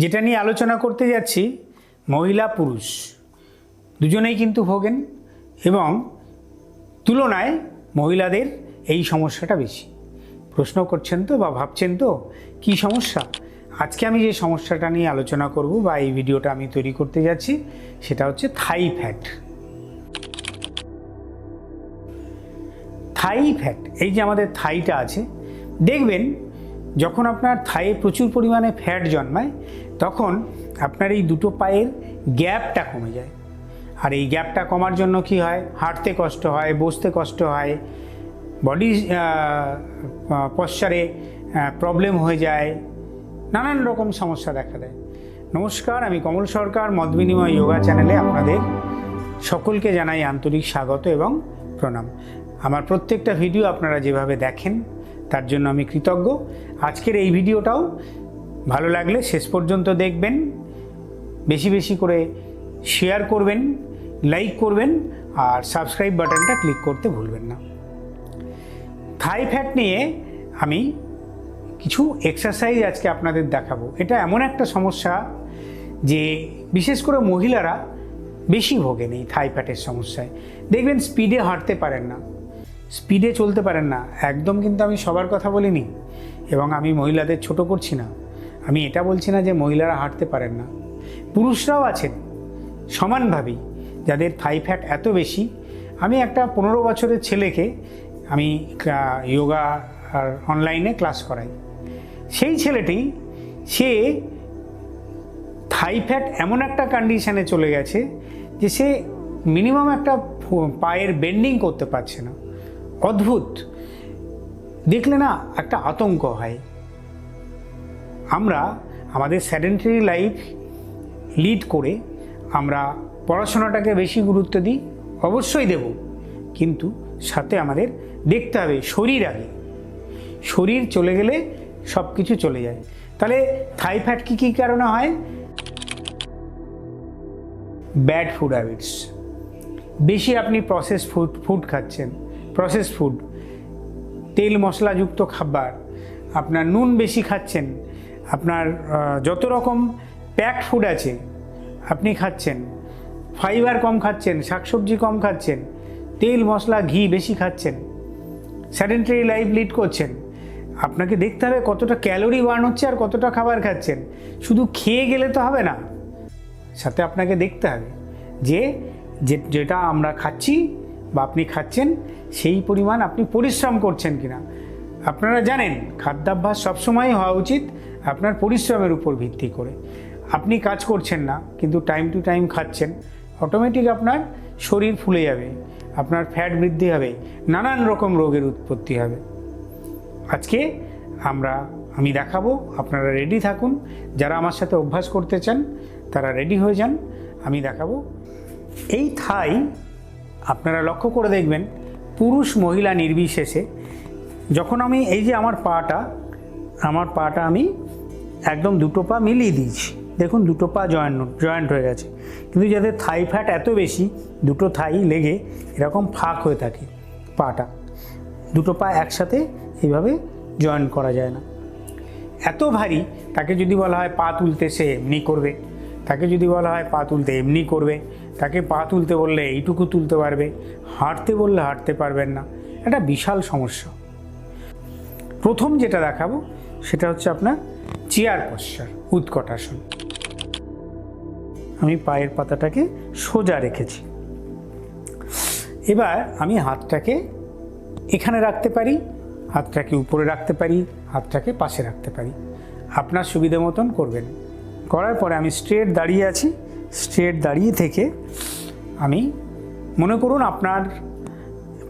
যেটা নিয়ে আলোচনা করতে যাচ্ছি, মহিলা পুরুষ। দুজনেই কিন্তু ভোগেন এবং তুলনায় মহিলাদের এই সমস্যাটা বেশি। প্রশ্ন করছেন তো বা ভাবছেন তো, কি সমস্যা? আজকে আমি যে সমস্যাটা নিয়ে আলোচনা করব বা এই ভিডিওটা আমি তৈরি করতে যাচ্ছি, সেটা হচ্ছে থাই ফ্যাট। থাই ফ্যাট, এই যে আমাদের থাইটা আছে, দেখবেন যখন আপনার থাইয়ে প্রচুর পরিমাণে ফ্যাট জন্মায় তখন আপনার এই দুটো পায়ের গ্যাপটা কমে যায়। আর এই গ্যাপটা কমার জন্য কি হয়? হাঁটতে কষ্ট হয়, বসতে কষ্ট হয় বডি পশ্চারে প্রবলেম হয়ে যায়, নানান রকম সমস্যা দেখা দেয়। নমস্কার, আমি কমল সরকার, মত বিনিময় যোগা চ্যানেলে আপনাদের সকলকে জানাই আন্তরিক স্বাগত এবং প্রণাম। আমার প্রত্যেকটা ভিডিও আপনারা যেভাবে দেখেন, তার জন্য আমি কৃতজ্ঞ। আজকের এই ভিডিওটাও ভালো লাগলে শেষ পর্যন্ত দেখবেন। বেশি বেশি করে শেয়ার করবেন লাইক করবেন, আর সাবস্ক্রাইব বাটনটা ক্লিক করতে ভুলবেন না। থাই ফ্যাট নিয়ে আমি কিছু এক্সারসাইজ আজকে আপনাদের দেখাবো। এটা এমন একটা সমস্যা যে বিশেষ করে মহিলারা বেশি ভোগেন এই থাই ফ্যাটের সমস্যায়। দেখবেন স্পিডে হাঁটতে পারেন না। স্পিডে চলতে পারেন না। একদম কিন্তু আমি সবার কথা বলিনি। এবং আমি মহিলাদের ছোট করছি না। আমি এটা বলছি না যে মহিলারা হাঁটতে পারেন না। পুরুষরাও আছেন, সমানভাবেই। যাদের থাই ফ্যাট এত বেশি, আমি একটা পনেরো বছরের ছেলেকে আমি যোগা আর অনলাইনে ক্লাস করাই। সেই ছেলেটি, সে থাই ফ্যাট এমন একটা কন্ডিশানে চলে গেছে যে সে মিনিমাম একটা পায়ের বেন্ডিং করতে পারছে না। অদ্ভুত। দেখলে না একটা আতঙ্ক হয়। আমরা আমাদের স্যাডেন্টারি লাইফ লিড করে আমরা পড়াশোনাটাকে বেশি গুরুত্ব দিই, অবশ্যই দেব। কিন্তু সাথে আমাদের দেখতে হবে শরীর আগে। শরীর চলে গেলে সব কিছু চলে যায়। তাহলে থাই ফ্যাট কী কী কারণে হয়? ব্যাড ফুড হ্যাবিটস বেশি আপনি প্রসেস ফুড ফুড খাচ্ছেন। প্রসেস ফুড তেল মশলাযুক্ত খাবার। আপনার নুন বেশি খাচ্ছেন। আপনার যত রকম প্যাকড ফুড আছে, আপনি খাচ্ছেন। ফাইবার কম খাচ্ছেন, শাকসবজি কম খাচ্ছেন, তেল, মশলা, ঘি বেশি খাচ্ছেন স্যাডেন্টারি লাইফ লিড করছেন। আপনাকে দেখতে হবে কতটা ক্যালোরি বার্ন হচ্ছে আর কতটা খাবার খাচ্ছেন। শুধু খেয়ে গেলে তো হবে না। সাথে আপনাকে দেখতে হবে যে যেটা আমরা খাচ্ছি বা আপনি খাচ্ছেন, সেই পরিমাণ আপনি পরিশ্রম করছেন কিনা। আপনারা জানেন, খাদ্যাভ্যাস সবসময় হওয়া উচিত আপনার পরিশ্রমের উপর ভিত্তি করে। আপনি কাজ করছেন না, কিন্তু টাইম টু টাইম খাচ্ছেন অটোমেটিক আপনার শরীর ফুলে যাবে, আপনার ফ্যাট বৃদ্ধি হবে, নানান রকম রোগের উৎপত্তি হবে। আজকে আমরা, আমি দেখাবো, আপনারা রেডি থাকুন। যারা আমার সাথে অভ্যাস করতে চান, তারা রেডি হয়ে যান। আমি দেখাবো। এই থাই আপনারা লক্ষ্য করে দেখবেন, পুরুষ মহিলা নির্বিশেষে, যখন আমি, এই যে আমার পাটা আমার পাটা আমি একদম দুটো পা মিলিয়ে দিয়েছি। দেখুন, দুটো পা জয়েন্ট জয়েন্ট হয়ে গেছে। কিন্তু যাদের থাই ফ্যাট এত বেশি, দুটো থাই লেগে এরকম ফাঁক হয়ে থাকে পাটা। দুটো পা একসাথে এইভাবে জয়েন করা যায় না। এত ভারী, তাকে যদি বলা হয় পা তুলতে সে এমনি করবে। তাকে যদি বলা হয় পা তুলতে এমনি করবে। তাকে পা তুলতে বললে এইটুকু তুলতে পারবে। হাঁটতে বললে হাঁটতে পারবেন না। এটা বিশাল সমস্যা। প্রথম যেটা দেখাবো, সেটা হচ্ছে আপনার চেয়ার পশ্চার উৎকটাসন। আমি পায়ের পাতাটাকে সোজা রেখেছি। এবার আমি হাতটাকে এখানে রাখতে পারি, হাতটাকে উপরে রাখতে পারি, হাতটাকে পাশে রাখতে পারি। আপনার সুবিধে মতন করবেন। করার পরে আমি স্ট্রেট দাঁড়িয়ে আছি। স্ট্রেট দাঁড়িয়ে থেকে আমি, মনে করুন আপনার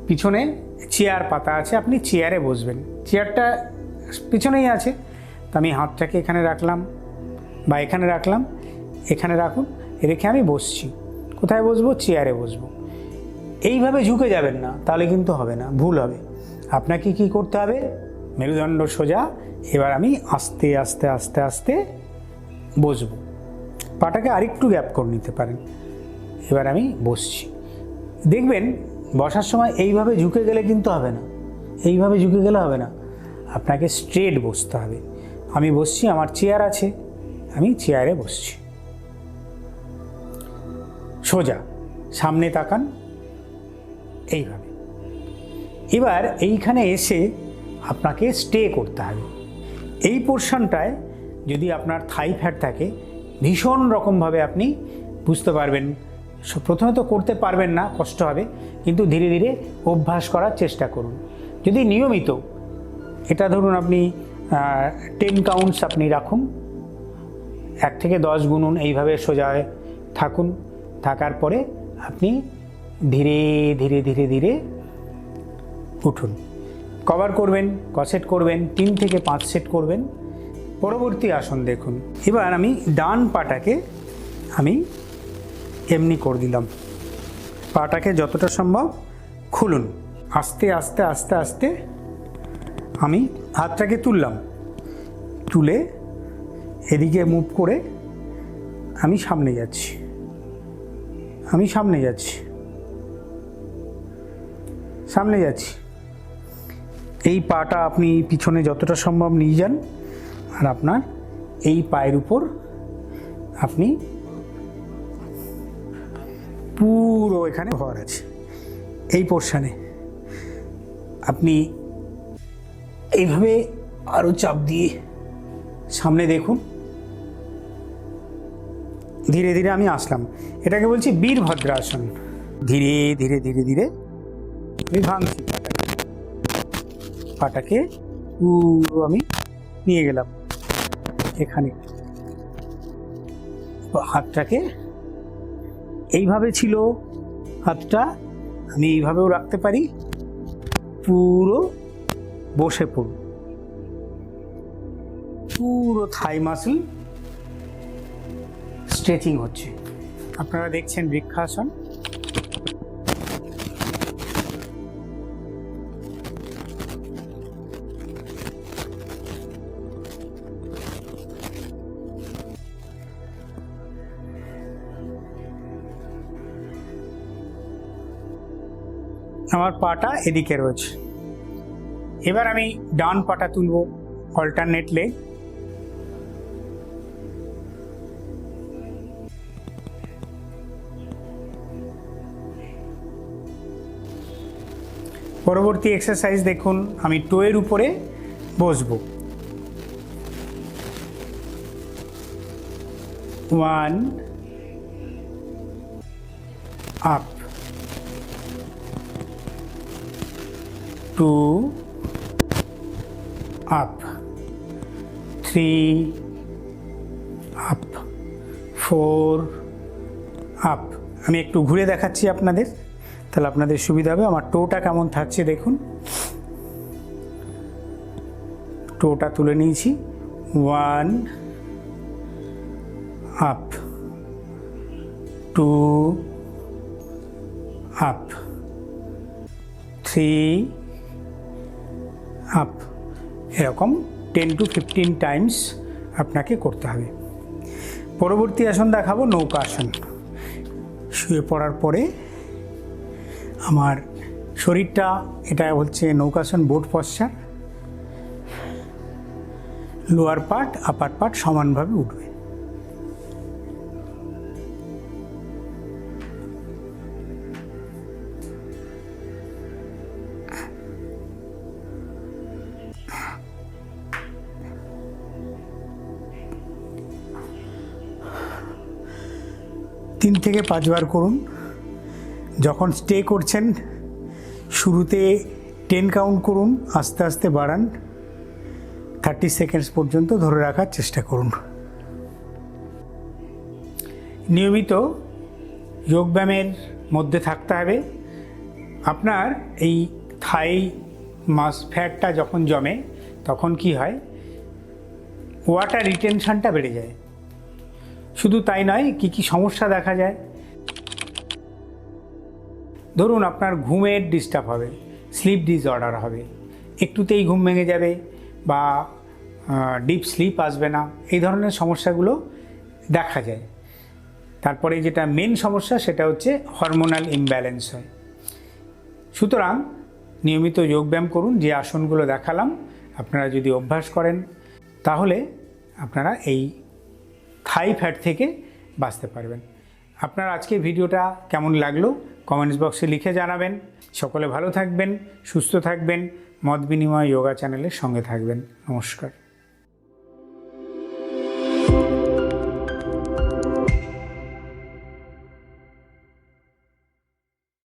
পিছনে চেয়ার পাতা আছে, আপনি চেয়ারে বসবেন। চেয়ারটা পিছনেই আছে। তো আমি হাতটাকে এখানে রাখলাম বা এখানে রাখলাম, এখানে রাখুন, রেখে আমি বসছি। কোথায় বসবো? চেয়ারে বসবো। এইভাবে ঝুঁকে যাবেন না, তাহলে কিন্তু হবে না, ভুল হবে। আপনাকে কি করতে হবে? মেরুদণ্ড সোজা, এবার আমি আস্তে আস্তে আস্তে আস্তে বসবো। পাটাকে আরেকটু গ্যাপ করে নিতে পারেন। এবার আমি বসছি। দেখবেন, বসার সময় এইভাবে ঝুঁকে গেলে কিন্তু হবে না। এইভাবে ঝুঁকে গেলে হবে না। আপনাকে স্ট্রেট বসতে হবে। আমি বসছি, আমার চেয়ার আছে। আমি চেয়ারে বসছি। সোজা, সামনে তাকান। এইভাবে। এবার এইখানে এসে আপনাকে স্টে করতে হবে। এই পোর্শনটায় যদি আপনার থাই ফ্যাট থাকে, ভীষণ রকমভাবে আপনি বুঝতে পারবেন। প্রথমে তো করতে পারবেন না, কষ্ট হবে। কিন্তু ধীরে ধীরে অভ্যাস করার চেষ্টা করুন। যদি নিয়মিত, এটা ধরুন আপনি টেন কাউন্টস আপনি রাখুন। এক থেকে দশ গুনুন এইভাবে সোজা হয়ে থাকুন। থাকার পরে আপনি ধীরে ধীরে ধীরে ধীরে উঠুন। কভার করবেন কসেট করবেন, তিন থেকে পাঁচ সেট করবেন। পরবর্তী আসন দেখুন। এবার আমি ডান পাটাকে আমি এমনি করে দিলাম। পাটাকে যতটা সম্ভব খুলুন। আস্তে আস্তে আস্তে আস্তে আমি হাতটাকে তুললাম। তুলে এদিকে মুভ করে আমি সামনে যাচ্ছি। আমি সামনে যাচ্ছি। সামনে যাচ্ছি। এই পাটা আপনি পিছনে যতটা সম্ভব নিয়ে যান আর আপনার এই পায়ের উপর আপনি পুরো এখানে ঘর আছে। এই পোর্শানে আপনি এইভাবে আরও চাপ দিয়ে সামনে দেখুন। ধীরে ধীরে আমি আসলাম। এটাকে বলছি বীরভদ্রাসন। ধীরে ধীরে ধীরে ধীরে আমি ভাঙছি পাটাকে। পাটাকে পুরো আমি নিয়ে গেলাম এখানে। হাতটাকে এইভাবে ছিল, হাতটা আমি এইভাবেও রাখতে পারি। পুরো বসে পড়ুন। পুরো থাই মাসল স্ট্রেচিং হচ্ছে। আপনারা দেখছেন বৃক্ষাসন। আমার পাটা এদিকে রয়েছে। এবার আমি ডান পাটা তুলব অল্টারনেট লেগ পরবর্তী এক্সারসাইজ দেখুন, আমি টোয়ের উপরে বসবো। One up two up three up four up আমি একটু ঘুরে দেখাচ্ছি আপনাদের, তাহলে আপনাদের সুবিধা হবে। আমার টোটা কেমন থাকছে দেখুন। টোটা তুলে নিয়েছি। One up two up three up এরকম টেন টু ফিফটিন টাইমস আপনাকে করতে হবে। পরবর্তী আসন দেখাবো, নৌকা আসন। শুয়ে পড়ার পরে আমার শরীরটা, এটা হচ্ছে naukasana boat posture lower part upper part সমানভাবে উঠবে। থেকে পাঁচবার করুন। যখন স্টে করছেন, শুরুতে টেন কাউন্ট করুন, আস্তে আস্তে বাড়ান। থার্টি সেকেন্ডস পর্যন্ত ধরে রাখার চেষ্টা করুন। নিয়মিত যোগব্যায়ামের মধ্যে থাকতে হবে। আপনার এই থাই মাস ফ্যাটটা যখন জমে, তখন কি হয়? ওয়াটার রিটেনশনটা বেড়ে যায়। শুধু তাই নয়, কি কি সমস্যা দেখা যায়? ধরুন আপনার ঘুমের ডিস্টার্ব হবে স্লিপ ডিসঅর্ডার হবে, একটুতেই ঘুম ভেঙে যাবে বা ডিপ স্লিপ আসবে না, এই ধরনের সমস্যাগুলো দেখা যায়। তারপরে যেটা মেন সমস্যা সেটা হচ্ছে হরমোনাল ইমব্যালেন্স হয়। সুতরাং নিয়মিত যোগব্যায়াম করুন, যে আসনগুলো দেখালাম, আপনারা যদি অভ্যাস করেন, তাহলে আপনারা এই থাই ফ্যাট থেকে বাঁচতে পারবেন। আপনার আজকের ভিডিওটা কেমন লাগল কমেন্টস বক্সে লিখে জানাবেন। সকলে ভালো থাকবেন, সুস্থ থাকবেন, মত বিনিময় যোগা চ্যানেলের সঙ্গে থাকবেন। নমস্কার।